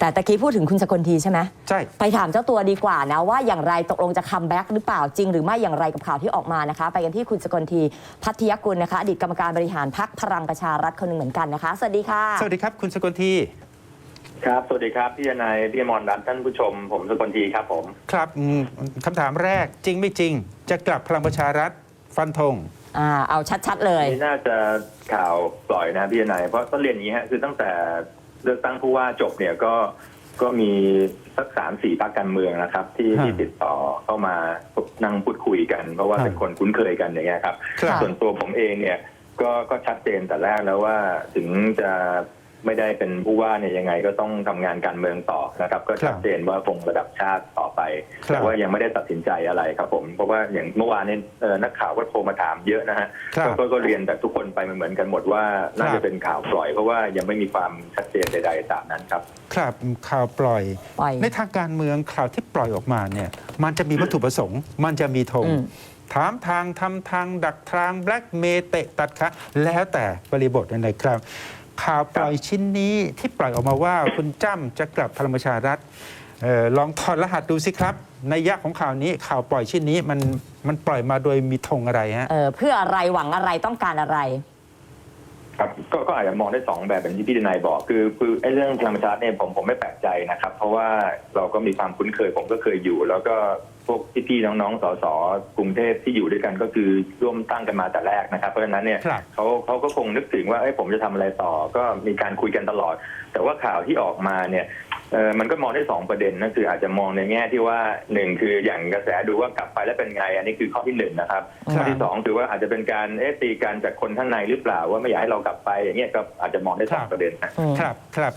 แต่ตะกี้พูดถึงคุณสกลทีใช่ไหมใช่ ไปถามเจ้าตัวดีกว่านะว่าอย่างไรตกลงจะคัมแบ็กหรือเปล่าจริง หรือไม่อย่างไรกับข่าวที่ออกมานะคะ ไปกันที่คุณสกลทีพัทยกุลนะคะอดีตกรรมการบริหารพักพลังประชารัฐคนหนึ่งเหมือนกันนะคะสวัสดีค่ะ สวัสดีครับ คุณสกลทีครับ สวัสดีครับพี่นายพี่อมรรัตน์ท่านผู้ชม ผมสุกลทีครับผม ครับอืมคำถามแรกจริงไม่จริง จะกลับพลังประชารัฐฟันธง อ่าเอาชัดๆเลย นี่น่าจะข่าวปล่อยนะพี่นายเพราะต้องเรียนอย่างนี้ฮะคือตั้งแต่ เลือกตั้งผู้ว่าจบเนี่ยก็ก็มีสักสามสี่พรรคการเมืองนะครับ ที่ฮะที่ติดต่อเข้ามานั่งพูดคุยกัน เพราะว่าฮะเป็นคนคุ้นเคยกันอย่างเงี้ยครับครับ ส่วนตัวผมเองเนี่ยก็ก็ชัดเจนแต่แรกแล้วว่าถึงจะ ไม่ได้เป็นผู้ว่าเนี่ยยังไงก็ต้องทำงานการเมืองต่อนะครับ ก็ชัดเจนว่าคงระดับชาติต่อไปครับแต่ว่ายังไม่ได้ตัดสินใจอะไรครับผมเพราะว่าอย่างเมื่อวานนี้เอ่อนักข่าวก็โทรมาถามเยอะนะฮะครับก็ก็ก็เรียนแต่ทุกคนไปเหมือนๆกันหมดว่าน่าครัจะบเป็นข่าวปล่อยเพราะว่ายังไม่มีความชัดเจนใดๆตามนั้นครับ ครับข่าวปล่อยปล่อย ในทางการเมืองข่าวที่ปล่อยออกมาเนี่ยมันจะมีวัตถุประสงค์ มันจะมีธงอืมถามทางทำทางดักทางแบล็กเมเตะตัดขาแล้วแต่บริบทนะครับ ข่าวปล่อยชิ้นนี้ที่ปล่อยออกมาว่าคุณจ้ำจะกลับพลังประชารัฐเออลองถอดรหัสดูสิครับในยยะของข่าวนี้ข่าวปล่อยชิ้นนี้มันมันปล่อยมาโดยมีธงอะไรฮะเออเพื่ออะไรหวังอะไรต้องการอะไร ครับก็ก็อาจจะมองได้สองแบบเป็นที่พี่ดนายบอกคือคือไอ้เรื่องพลังประชารัฐเนี่ยผมผมไม่แปลกใจนะครับ เพราะว่าเราก็มีความคุ้นเคยผมก็เคยอยู่ แล้วก็พวกพี่ๆน้องๆสสกรุงเทพที่อยู่ด้วยกันก็คือร่วมตั้งกันมาแต่แรกนะครับ เพราะฉะนั้นเนี่ยครับเขาเขาก็คงนึกถึงว่าเอ้ยผมจะทำอะไรต่อ ก็มีการคุยกันตลอด แต่ว่าข่าวที่ออกมาเนี่ย เออมันก็มองได้สองประเด็นนั่นคืออาจจะมองในแง่ที่ว่าหนึ่งคืออย่างกระแสดูว่ากลับไปแล้วเป็นไง อันนี้คือข้อที่หนึ่งนะครับครัข้อบที่สองคือว่าอาจจะเป็นการเอ๊ะตีกันจากคนข้างในหรือเปล่าว่าไม่อยากให้เรากลับไป อย่างเงี้ยก็อาจจะมองได้สองประเด็นนะอืมครับครับ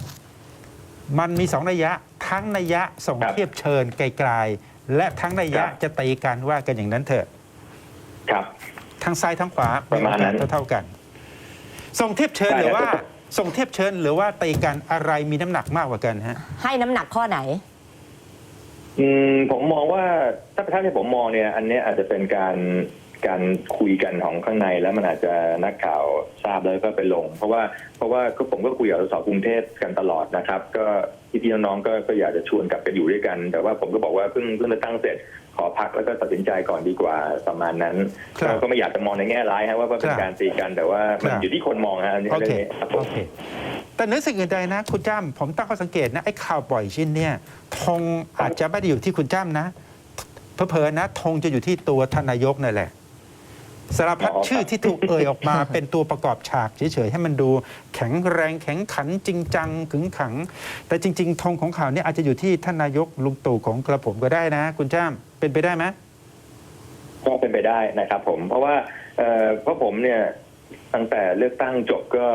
มันมีสองนัยยะ ทั้งนัยยะส่งครับเทียบเชิญไกลๆและทั้งนัยยะครับ จะตีกันว่ากันอย่างนั้นเถอะ ครับ ทั้งซ้ายทั้งขวาประมาณนั้นโอกสเท่าๆกัน ส่งเทียบเชิญใช่หรือว่าครับ ส่งเทียบเชิญหรือว่าตีกันอะไรมีน้ำหนักมากกว่ากันฮะ ให้น้ำหนักข้อไหน อืมผมมองว่าถ้าถ้าที่ผมมองเนี่ย อันเนี้ยอาจจะเป็นการการคุยกันของข้างในแล้วมันอาจจะนักข่าวทราบแล้วก็ไปลง เพราะว่าเพราะว่าก็ผมก็คุยกับสสกรุงเทพกันตลอดนะครับ ก็พี่ๆน้องๆก็ก็อยากจะชวนกลับไปอยู่ด้วยกัน แต่ว่าผมก็บอกว่าเพิ่งเพิ่งเลือกตั้งเสร็จ ขอพักแล้วก็ตัดสินใจก่อนดีกว่าประมาณนั้นครับก็ก็ไม่อยากจะมองในแง่ร้ายฮะว่าว่าเป็คนรับการตีกันแต่ว่ามันครับ อยู่ที่คนมองฮะอันนี้โอเคเรื่องนี้ครับผโอม เค แต่เนื้อสิ่งอื่นใดนะ คุณจ้ำผมตั้งข้อสังเกตนะ ไอ้ข่าวปล่อยชิ้นเนี่ยธงอาจจะไม่ได้อยู่ที่คุณจ้ำนะเพอๆนะธงจะอยู่ที่ตัวทานนายกนั่นแหละสารพัดอ๋อครับชื่อที่ถูกเอ่ยออกมา เป็นตัวประกอบฉากเฉยๆให้มันดูแข็งแรงแข็งขันจริงจังขึงขัง แต่จริง ๆธงของข่าวเนี่ยอาจจะอยู่ที่ท่านนายกลุงตู่ของกระผมก็ได้นะ คุณจ้ำ เป็นไปได้ไหมก็เป็นไปได้นะครับผมเพราะว่าเอ่อเพราะผมเนี่ยตั้งแต่เลือกตั้งจบก็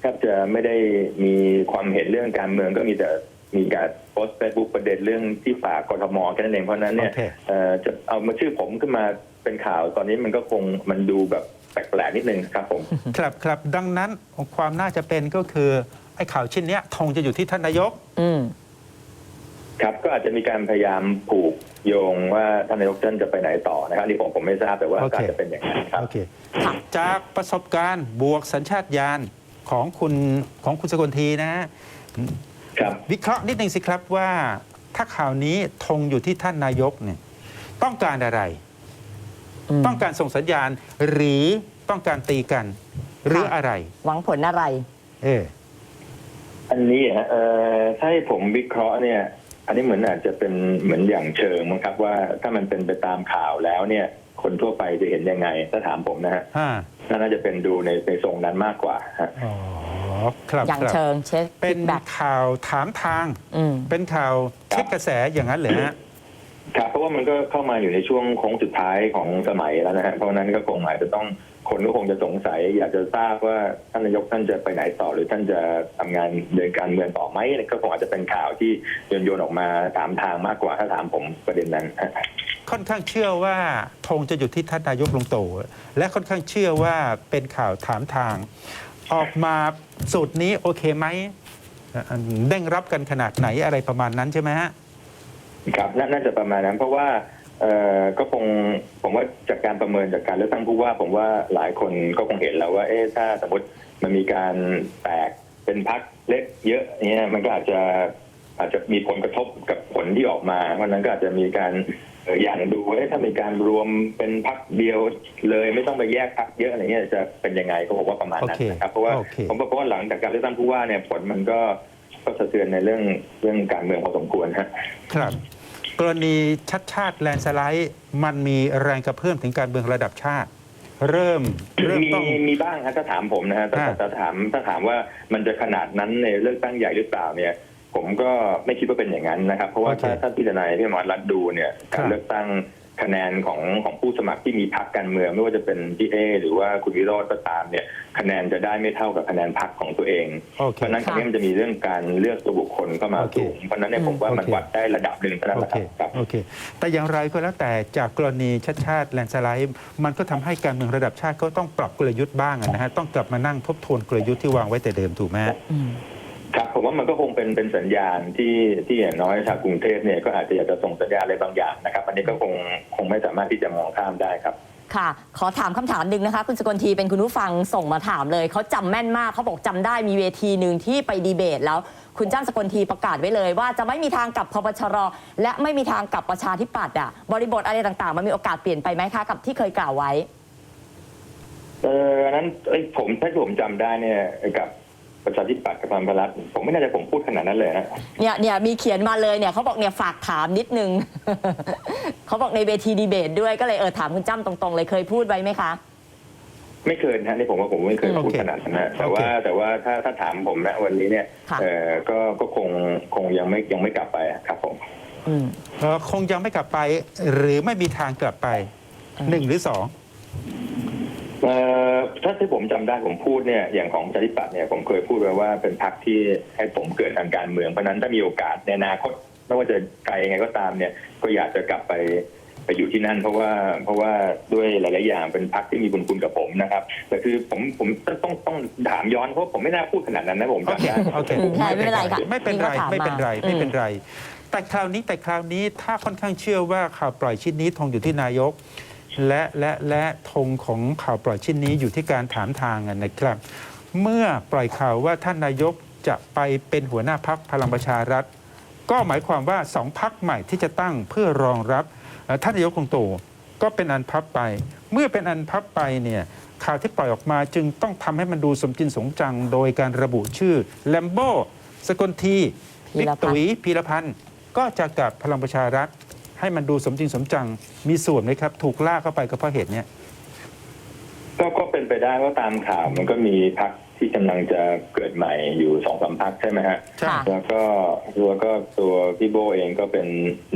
แทบจะไม่ได้มีความเห็นเรื่องการเมืองก็มีแต่มีการโพสต์เฟซบุ๊กประเด็นเรื่องที่ฝากกทมแค่นั้นเองเพราะฉะนั้นเนี่ยโอเคเอ่อจะเอามาชื่อผมขึ้นมาเป็นข่าวตอนนี้มันก็คงมันดูแบบแปลกๆนิดนึงครับผม ครับครับดังนั้นความน่าจะเป็นก็คือไอ้ข่าวชิ้นเนี้ยธงจะอยู่ที่ท่านนายก อืม ครับก็อาจจะมีการพยายามผูกโยงว่าท่านนายกท่านจะไปไหนต่อนะครับอันนี่ผมผมไม่ทราบแต่ว่าโอเคอาจจะเป็นอย่างนั้นครับ โอเค ค่ะ จากประสบการณ์บวกสัญชาตญาณของคุณของคุณสกลทีนะฮะครับ วิเคราะห์นิดนึงสิครับว่าถ้าข่าวนี้ธงอยู่ที่ท่านนายกเนี่ยต้องการอะไรอืมต้องการส่งสัญญาณหรือต้องการตีกัน หรือค่ะอะไร หวังผลอะไร เออ อันนี้ฮะเอ่อถ้าให้ผมวิเคราะห์เนี่ย อันนี้เหมือนอาจจะเป็นเหมือนอย่างเชิงมั้งครับว่าถ้ามันเป็นไปตามข่าวแล้วเนี่ย คนทั่วไปจะเห็นยังไง ถ้าถามผมนะฮะห้าน่าจะเป็นดูในในทรงนั้นมากกว่าฮะ อ๋อครับอย่างครับเชิงเช็คเป็นแบ็กข่าวถามทาง อืม เป็นข่าวเช็คกระแสอย่างนั้นเหรอฮะ ครับเพราะว่ามันก็เข้ามาอยู่ในช่วงโค้งสุดท้ายของสมัยแล้วนะฮะเพราะฉะนั้นก็คงอาจจะต้อง คนก็คงจะสงสัย อยากจะทราบว่าท่านนายกท่านจะไปไหนต่อ หรือท่านจะทำงานเดินการเมืองต่อไหมก็คงอาจจะเป็นข่าวที่โยนโยนออกมาถามทางมากกว่าถ้าถามผมประเด็นนั้นค่อนข้างเชื่อว่าธงจะอยู่ที่ท่านนายกลงตู่และค่อนข้างเชื่อว่าเป็นข่าวถามทาง ออกมาสูตรนี้โอเคไหมเด้งรับกันขนาดไหนอะไรประมาณนั้นใช่ไหมฮะครับนน่าจะประมาณนั้นเพราะว่า เอ่อก็คงผมว่าจากการประเมินจากการเลือกตั้งผู้ว่า ผมว่าหลายคนก็คงเห็นแล้วว่า เอ๊ะถ้าสมมติมันมีการแตกเป็นพักเล็กเยอะเนี่ยมันก็อาจจะอาจจะมีผลกระทบกับผลที่ออกมาเพราะฉะนั้นก็อาจจะมีการเอ่ออย่างดูว่าเอ๊ะถ้ามีการรวมเป็นพักเดียวเลยไม่ต้องไปแยกพักเยอะอะไรเงี้ยจะเป็นยังไงก็บอกว่าประมาณนั้นโอเคนะครับเพราะว่าโอเคผมว่าเพราะว่าหลังจากการเลือกตั้งผู้ว่าเนี่ยผลมันก็ก็สะเทือนในเรื่องเรื่องการเมืองพอสมควรฮะครับ กรณีชัดชาติแลนด์สไลด์มันมีแรงกระเพื่อมถึงการเมืองระดับชาติ เริ่มเริ่มมีต้อง มีบ้างครับถ้าถามผมนะฮะแต่อ่า แต่ถ้าถามถ้าถามว่ามันจะขนาดนั้นในเลือกตั้งใหญ่หรือเปล่าเนี่ย ผมก็ไม่คิดว่าเป็นอย่างนั้นนะครับ เพราะว่าโอเคถ้าถ้าพิจารณาพี่หมอรัฐดูเนี่ยครักาบรเลือกตั้งคะแนนของของผู้สมัครที่มีพรรคการเมือง ไม่ว่าจะเป็นพี่เอหรือว่าคุณวิโรจน์ก็ตามเนี่ย คะแนนจะได้ไม่เท่ากับคะแนนพรรคของตัวเอง โอเค เพราะฉะนั้นครั้งนี้มันจะมีเรื่องการเลือกตัวบุคคลเข้ามาโอเคสูงเพราะฉะนั้นเนี่ยผมว่ามันโอเค วัดได้ระดับหนึ่งเท่านั้นโอแหละเค ครับ โอเค แต่อย่างไรก็แล้วแต่จากกรณีชัดชาติแลนด์สไลด์ มันก็ทำให้การเมืองระดับชาติก็ต้องปรับกลยุทธ์บ้างอะนะฮะ ต้องกลับมานั่งทบทวนกลยุทธ์ที่วางไว้แต่เดิมถูกไหมฮะ อืม ครับผมว่ามันก็คงเป็นเป็นสัญญาณที่ที่อย่างน้อยชาวกรุงเทพเนี่ยก็อาจจะอยากจะส่งสัญญาณอะไรบางอย่างนะครับ อันนี้ก็คงคงไม่สามารถที่จะมองข้ามได้ครับ ค่ะ ขอถามคำถามหนึ่งนะคะ คุณสกลทีเป็นคุณผู้ฟังส่งมาถามเลย เขาจำแม่นมากเขาบอกจำได้มีเวทีหนึ่งที่ไปดีเบต แล้วคุณจ้างสกลทีประกาศไว้เลย ว่าจะไม่มีทางกลับพปชร และไม่มีทางกลับประชาธิปัตย์อะบริบทอะไรต่างๆ มันมีโอกาสเปลี่ยนไปไหมคะกับที่เคยกล่าวไว้ เอออันนั้นเอ้ยผมถ้าผมจำได้เนี่ยกับ ประชาธิปัตย์กับพลังประชารัฐผมไม่น่าจะผมพูดขนาดนั้นเลยนะเนี่ยเนี่ยมีเขียนมาเลยเนี่ยเขาบอกเนี่ยฝากถามนิดนึง เขาบอกในเวทีดีเบตด้วยก็เลยเออถามคุณจ้ำตรงๆ เลยเคยพูดไว้ไหมคะ ไม่เคยนะนี่ผมว่าผมไม่เคยพูดโอเคขนาดนั้นนะแต่โอเคว่าแต่ว่าถ้าถ้าถามผมนะวันนี้เนี่ยค่ะ เออก็ก็คงคงยังไม่ยังไม่กลับไปอะครับผม อืม เอ่อคงยังไม่กลับไปหรือไม่มีทางกลับไปอืมหนึ่งหรือสอง เอ่อถ้าที่ผมจำได้ผมพูดเนี่ยอย่างของประชาธิปัตย์เนี่ยผมเคยพูดไว้ว่าเป็นพรรคที่ให้ผมเกิดทางการเมืองเพราะฉะนั้นถ้ามีโอกาสในอนาคตไม่ว่าจะไกลยังไงก็ตามเนี่ย ก็อยากจะกลับไปไปอยู่ที่นั่นเพราะว่าเพราะว่าด้วยหลาย ๆ อย่างเป็นพรรคที่มีบุญคุณกับผมนะครับ แต่คือผมผมต้องต้องถามย้อนเพราะผมไม่น่าพูดขนาดนั้นนะผมโอจำเคได้โอเคใช่ไม่เป็นไรค่ะไม่เป็นไรนี่ก็ถามมาไม่เป็นไรไม่เป็นไร แต่คราวนี้แต่คราวนี้ถ้าค่อนข้างเชื่อว่าข่าวปล่อยชิ้นนี้ธงอยู่ที่นายก และและและธงของข่าวปล่อยชิ้นนี้อยู่ที่การถามทางนะครับ เมื่อปล่อยข่าวว่าท่านนายกจะไปเป็นหัวหน้าพักพลังประชารัฐ ก็หมายความว่าสองพักใหม่ที่จะตั้งเพื่อรองรับท่านนายกคงตู่ก็เป็นอันพับไป เมื่อเป็นอันพับไปเนี่ยข่าวที่ปล่อยออกมาจึงต้องทำให้มันดูสมจริงสมจัง โดยการระบุชื่อแลมโบสกลทีบิ๊กรตุ๋ยพีรพันธ์ก็จะกลับพลังประชารัฐ ให้มันดูสมจริงสมจังมีส่วนไหมครับ ถูกลากเข้าไปก็เพราะเหตุเนี้ยก็ก็เป็นไปได้ว่าตามข่าวมันก็มีพรรคที่กำลังจะเกิดใหม่อยู่สองสามพรรคใช่ไหมฮะใช่ค่ะแล้วก็ตัวก็ตัวพี่โบเองก็เป็น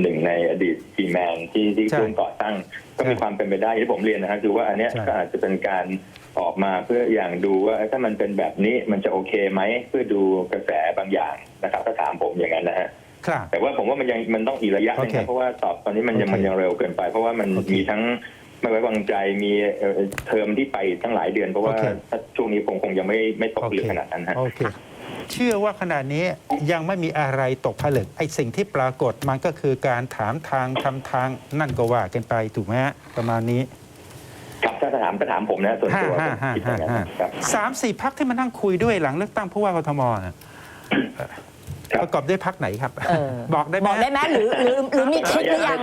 หนึ่งในอดีตทีแมนที่ที่ใช่ร่วมก่อตั้ง ก็มีความเป็นไปได้อย่างที่ผมเรียนนะฮะคือว่าอันเนี้ยใช่ ก็อาจจะเป็นการออกมาเพื่ออย่างดูว่าถ้ามันเป็นแบบนี้มันจะโอเคไหมเพื่อดูกระแสบางอย่างนะครับถ้าถามผมอย่างนั้นนะฮะ ครับ แต่ว่าผมว่ามันยังมันต้องอีกระยะหนึงโอเคนะเพราะว่าตอบตอนนี้มันยังโอเคมันยังเร็วเกินไป เพราะว่ามันโอเคมีทั้งไม่ไว้วางใจมีเอ่อเทอมที่ไปตั้งหลายเดือน เพราะว่าโอเค ถ้าช่วงนี้ผมคงยังไม่ไม่ตกผลึกขนาดนั้นฮะ โอเค เชื่อว่าขณะนี้ยังไม่มีอะไรตกผลึกไอ้สิ่งที่ปรากฏมันก็คือการถามทางทำทางนั่นก็ว่ากันไปถูกไหมฮะประมาณนี้ครับถ้าถามถ้าถามผมนะส่วนตัวห้าผมห้าคิดอย่างนั้นห้าครับ สามสี่พักที่มานั่งคุยด้วยหลังเลือกตั้งผู้ว่ากทมน่ะครับ ประกอบด้วยพักไหนครับ เออบอกได้ไหมบอกได้ไหมหรือหรือหรือมีคลิปหรือยัง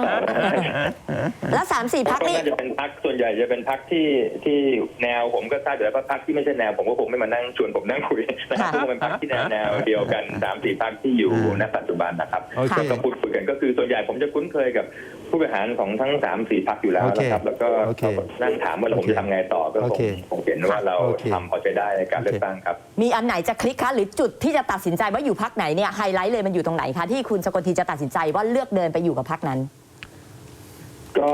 แล้วสามสี่พักก็นี่ น่าจะเป็นพักส่วนใหญ่จะเป็นพักที่ที่แนวผมก็ทราบอยู่แล้วว่าพักที่ไม่ใช่แนวผมก็คงไม่มานั่งชวนผมนั่งคุยนะครับค่ะ คงเป็นพักที่แนวแนวเดียวกันสามสี่พักที่อยู่ณปัจจุบันนะครับ โอเค ก็พูดคุยกันก็คือส่วนใหญ่ผมจะคุ้นเคยกับ ผู้บริหารของทั้งสามสี่พักอยู่แล้วโอเคนะครับ แล้วก็โอเคนั่งถามว่าผมจะทำไงต่อก็คโองเคคงเห็นว่าเราโอเคทำพอใช้ได้ในการเลือกตั้งครับ มีอันไหนจะคลิกคะหรือจุดที่จะตัดสินใจว่าอยู่พักไหนเนี่ยไฮไลท์เลยมันอยู่ตรงไหนคะที่คุณสกลทีจะตัดสินใจว่าเลือกเดินไปอยู่กับพักนั้น ก็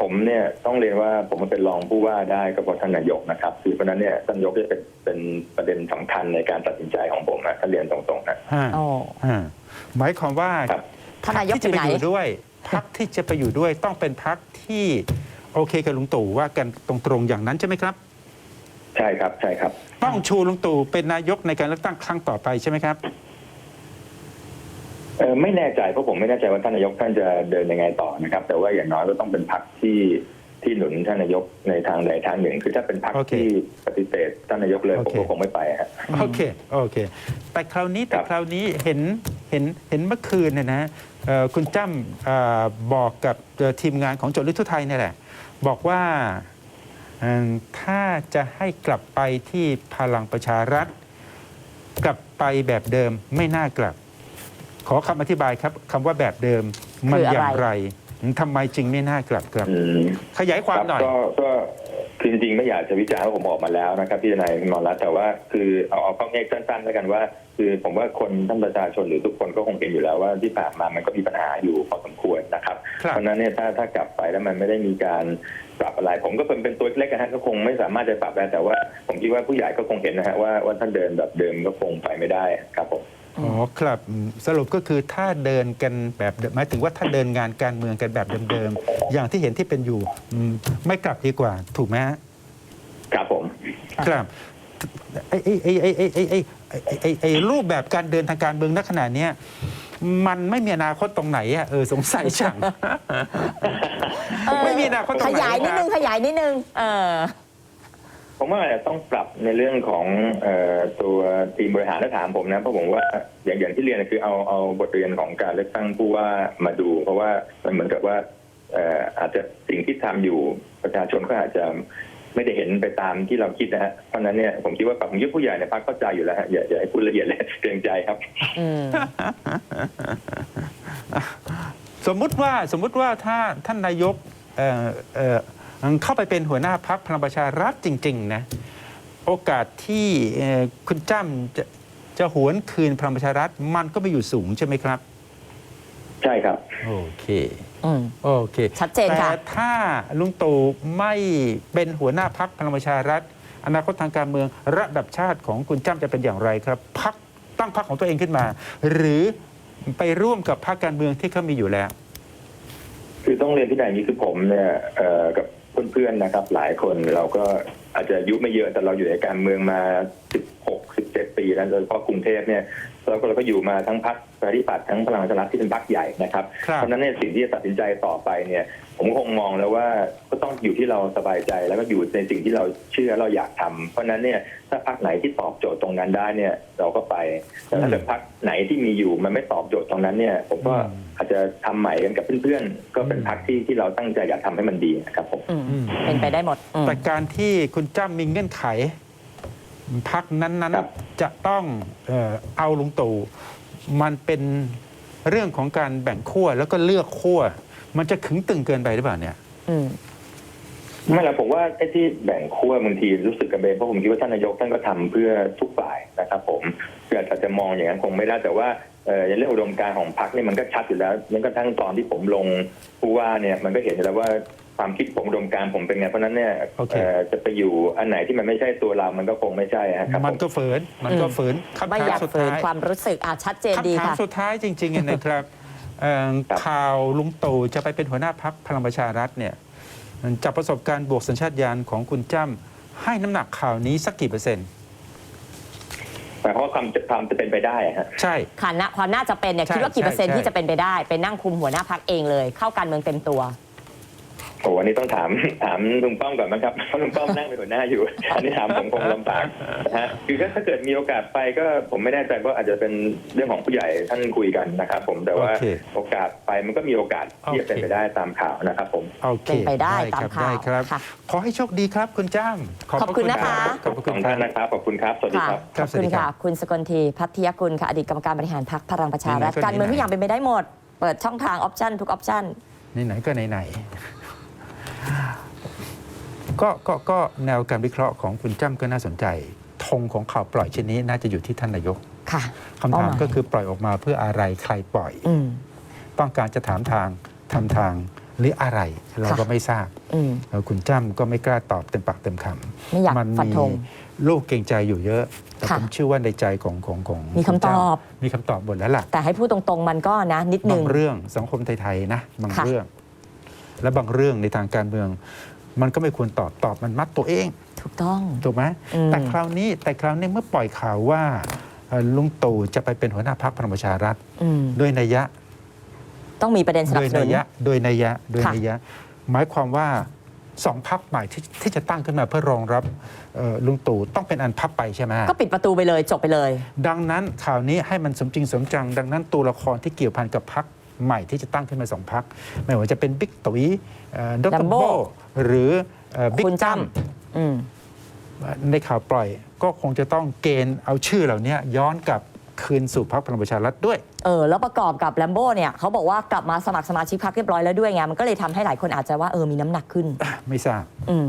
ผมเนี่ยต้องเรียนว่าผมมาเป็นรองผู้ว่าได้ก็เพราะท่านนายกนะครับคือเพราะฉะนั้นเนี่ยท่านนายกจะเป็นเป็นประเด็นสำคัญในการตัดสินใจของผมนะถ้าเรียนตรงๆนะห้าอ๋อห้าหมายความว่าครับท่านนายกที่จะไปอยู่ไหนอยู่ด้วย พักที่จะไปอยู่ด้วยต้องเป็นพักที่โอเคกับลุงตู่ว่ากันตรงๆอย่างนั้นใช่ไหมครับ ใช่ครับ ใช่ครับ ต้องชูลุงตู่เป็นนายกในการเลือกตั้งครั้งต่อไปใช่ไหมครับเออไม่แน่ใจเพราะผมไม่แน่ใจว่าท่านนายกท่านจะเดินยังไงต่อนะครับ แต่ว่าอย่างน้อยก็ต้องเป็นพรรคที่ ที่หนุนท่านนายกในทางใดทางหนึ่ง คือถ้าเป็นพรรคโอเคที่ปฏิเสธท่านนายกเลยโอผมเค ก็คงไม่ไปฮะ โอเค โอเค แต่คราวนี้แต่ครับ คราวนี้เห็นเห็นเห็นเมื่อคืนเนี่ยนะเอ่อคุณจ้ำเอ่อบอกกับเอ่อทีมงานของโจทย์ลิทุไทยเนี่ยแหละ บอกว่าเอิ่มถ้าจะให้กลับไปที่พลังประชารัฐ กลับไปแบบเดิมไม่น่ากลับ ขอคำอธิบายครับคำว่าแบบเดิมมันคืออะไรอย่างไร ทำไมจึงไม่น่ากลับครับ อืม ขยายความหน่อยก็ก็คือจริงๆไม่อยากจะวิจารณ์ว่าผมออกมาแล้วนะครับพี่ทนายนอนรัตน์แต่ว่าคือเอาเอาข้อแง่สั้นๆแล้วกันว่า คือผมว่าคนท่านประชาชนหรือทุกคนก็คงเห็นอยู่แล้วว่าที่ผ่านมามันก็มีปัญหาอยู่พอสมควรนะครับครับเพราะฉะนั้นเนี่ยถ้าถ้ากลับไปแล้วมันไม่ได้มีการปรับอะไร ผมก็เป็นเป็นตัวเล็กๆนะฮะก็คงไม่สามารถจะปรับได้แต่ว่าผมคิดว่าผู้ใหญ่ก็คงเห็นนะฮะว่าว่าท่านเดินแบบเดิมก็คงไปไม่ได้ครับผม อ๋อครับอืมสรุปก็คือถ้าเดินกันแบบเดิมหมายถึงว่าถ้าเดินงานการเมืองกันแบบเดิมๆอย่างที่เห็นที่เป็นอยู่อืมไม่กลับดีกว่า ถูกไหมฮะครับผม ครับไอ้ไอ้ไอ้ไอ้ไอ้ไอ้ไอ้ไอ้ไอ้ไอ้รูปแบบการเดินทางการเมืองณขณะเนี้ยมันไม่มีอนาคตตรงไหนอะเออสงสัยจังเออไม่มีอนาคตตรงไหนขยายนิดนึงครับขยายนิดนึงเออ ผมว่าอาจจะต้องปรับในเรื่องของเออตัวทีมบริหารถ้าถามผมนะเพราะผมว่าอย่างอย่างที่เรียนคือเอาเอาบทเรียนของการเลือกตั้งผู้ว่ามาดู เพราะว่ามันเหมือนกับว่าเอ่ออาจจะสิ่งที่ทำอยู่ประชาชนก็อาจจะไม่ได้เห็นไปตามที่เราคิดนะฮะ เพราะฉะนั้นเนี่ยผมคิดว่าปรับผมคิดว่าผู้ใหญ่ในพรรคเข้าใจอยู่แล้วฮะอย่าอย่าให้พูดละเอียดเลยเกรงใจครับอืมสมมุติว่าสมมุติว่าถ้าท่านนายกเอ่อเอ่อ เข้าไปเป็นหัวหน้าพักพลังประชารัฐจริงๆนะโอกาสที่เอ่อคุณจ้ำจะจะหวนคืนพลังประชารัฐมันก็ไม่อยู่สูงใช่ไหมครับ ใช่ครับ โอเคอืมโอเคชัดเจนค่ะแต่ถ้าลุงตู่ไม่เป็นหัวหน้าพักพลังประชารัฐ อนาคตทางการเมืองระดับชาติของคุณจ้ำจะเป็นอย่างไรครับพักตั้งพักของตัวเองขึ้นมา หรือไปร่วมกับพรรคการเมืองที่เขามีอยู่แล้ว คือต้องเรียนที่ไหนนี้คือผมเนี่ยเอ่อกับ เพื่อนๆนะครับ หลายคนเราก็อาจจะอายุไม่เยอะแต่เราอยู่ในการเมืองมา 16 17 ปีแล้วโดยเฉพาะกรุงเทพเนี่ยเราก็เราก็อยู่มาทั้งพรรคประชาธิปัตย์ทั้งพลังประชารัฐที่เป็นพรรคใหญ่นะครับครับเพราะฉะนั้นเนี่ยสิ่งที่จะตัดสินใจต่อไปเนี่ย ผมคงมองแล้วว่าก็ต้องอยู่ที่เราสบายใจแล้วก็อยู่ในสิ่งที่เราเชื่อเราอยากทำเพราะฉะนั้นเนี่ยถ้าพรรคไหนที่ตอบโจทย์ตรงนั้นได้เนี่ย เราก็ไปแต่ถ้าเกิดพรรคไหนที่มีอยู่มันไม่ตอบโจทย์ตรงนั้นเนี่ย ผมก็อืมอาจจะทำใหม่กันกับเพื่อนๆก็เป็นพรรคที่ที่เราตั้งใจอยากทำให้มันดีนะครับผมอืมอืมเป็นไปได้หมดอืมแต่การที่คุณจ้ำมีเงื่อนไขพักนั้นครับๆจะต้องเอ่อเอาลุงตู่มันเป็นเรื่องของการแบ่งขั้วแล้วก็เลือกขั้ว มันจะขึงตึงเกินไปหรือเปล่าเนี่ย อืม ไม่ละผมว่าไอ้ที่แบ่งขั้วบางทีรู้สึกกันเองเพราะผมคิดว่าท่านนายกท่านก็ทำเพื่อทุกฝ่ายนะครับ ผมคืออาจจะมองอย่างนั้นคงไม่ได้แต่ว่าเอ่อในเรื่องอุดมการณ์ของพรรคเนี่ยมันก็ชัดอยู่แล้วยังกระทั่งตอนที่ผมลงผู้ว่าเนี่ยมันก็เห็นอยู่แล้วว่าความคิดผมอุดมการณ์ผมเป็นไงเพราะฉะนั้นเนี่ยโอเค เอ่อจะไปอยู่อันไหนที่มันไม่ใช่ตัวเรามันก็คงไม่ใช่อะครับมันผมก็ฝืนมันก็ฝืนคำไม่ถาอยามกสุดฝืนท้ายความรู้สึกอะชัดเจนดีคำถามค่ะ สุดท้ายจริงๆนะครับ เอ่อข่าวลุงตู่จะไปเป็นหัวหน้าพักพลังประชารัฐเนี่ยจากประสบการณ์บวกสัญชาตญาณของคุณจ้ำให้น้ำหนักข่าวนี้สักกี่เปอร์เซ็นต์แต่เพราะว่าความจะความจะเป็นไปได้อะฮะ ใช่ค่ะณความน่าจะเป็นเนี่ยใช่คิดว่ากี่เปอร์เซ็นต์ใช่ ที่จะเป็นไปได้ เป็นนั่งคุมหัวหน้าพักเองเลย เข้าการเมืองเต็มตัว โอ้วันนี้ต้องถามถามลุงป้อมก่อนนะครับเพราะลุงป้อมนั่งเป็นหัวหน้าอยู่ อันนี้ถามผมคงลำบากนะฮะคือถ้าถ้าเกิดมีโอกาสไปก็ผมไม่แน่ใจว่าอาจจะเป็นเรื่องของผู้ใหญ่ท่านคุยกันนะครับผมแต่ว่าโอเคโอกาสไปมันก็มีโอกาสที่จะเป็นโอเคไปได้ตามข่าวนะครับผมโอเคเป็นไปได้คตามรับข่าวได้ครับค่ะขอให้โชคดีครับคุณจ้ำขอบคุณนะคะขอบพระขคุอบณคุณครัท่าบนนะครับขอบคุณครับสวัสดีครับครัขบอบคุณสวัสดีครัค่ะบคุณสกลทีพัทยกุลค่ะอดีตกรรมการบริหารพักพลังประชารัฐไหนๆก็การเมืองไหนๆทุกอย่างเป็นไปได้หมด เปิดช่องทางออปชันทุกออปชันไหนๆก็ไหนๆ ก็ก็ก็แนวการวิเคราะห์ของคุณจ้ำก็น่าสนใจธงของข่าวปล่อยเช่นนี้น่าจะอยู่ที่ท่านนายกค่ะคำถามเป้าหมายก็คือปล่อยออกมาเพื่ออะไรใครปล่อยอืม ต้องการจะถามทางทำทางหรืออะไร เราค่ะก็ไม่ทราบอืม เอ่อคุณจ้ำก็ไม่กล้าตอบเต็มปากเต็มคำไม่อยากมัฟันธงลูกเกรงใจอยู่เยอะ แต่ค่ะผมเชื่อว่าในใจของของของมีคำณจ้ำตอบ มีคำตอบหมดแล้วล่ะ แต่ให้พูดตรงๆ มันก็นะ นิดนึบางง เรื่องสังคมไทย ๆ นะ บางค่ะ เรื่อง และบางเรื่องในทางการเมือง มันก็ไม่ควรตอบตอบมันมัดตัวเองถูกต้องถูกไหมอืมแต่คราวนี้แต่คราวนี้เมื่อปล่อยข่าวว่าเอ่อลุงตู่จะไปเป็นหัวหน้าพรรคพลังประชารัฐอืมด้วยนัยยะ ต้องมีประเด็นสนัโดบยสนุนันยยะโดยนัยยะโดยค่ะนัยยะ หมายความว่าสองพักใหม่ที่ที่จะตั้งขึ้นมาเพื่อรองรับเอ่อลุงตู่ต้องเป็นอันพับไปใช่ไหมก็ปิดประตูไปเลยจบไปเลย ดังนั้นข่าวนี้ให้มันสมจริงสมจัง ดังนั้นตัวละครที่เกี่ยวพันกับพัก ใหม่ที่จะตั้งขึ้นมาสองพักไม่ว่าจะเป็นบิ๊กตุ๋ยเอ่อดร Lambo โบหรือเอ่อบิ๊คุกณจ้จ้ำอืมำในข่าวปล่อยก็คงจะต้องเกณฑ์เอาชื่อเหล่านี้ย้อนกลับคืนสู่พรรคพลังประชารัฐด้วย เออ แล้วประกอบกับแลมโบ้เนี่ยเขาบอกว่ากลับมาสมัครสมาชิกพรรคเรียบร้อยแล้วด้วยไง มันก็เลยทำให้หลายคนอาจจะว่าเออมีน้ำหนักขึ้น ไม่ทราบอืม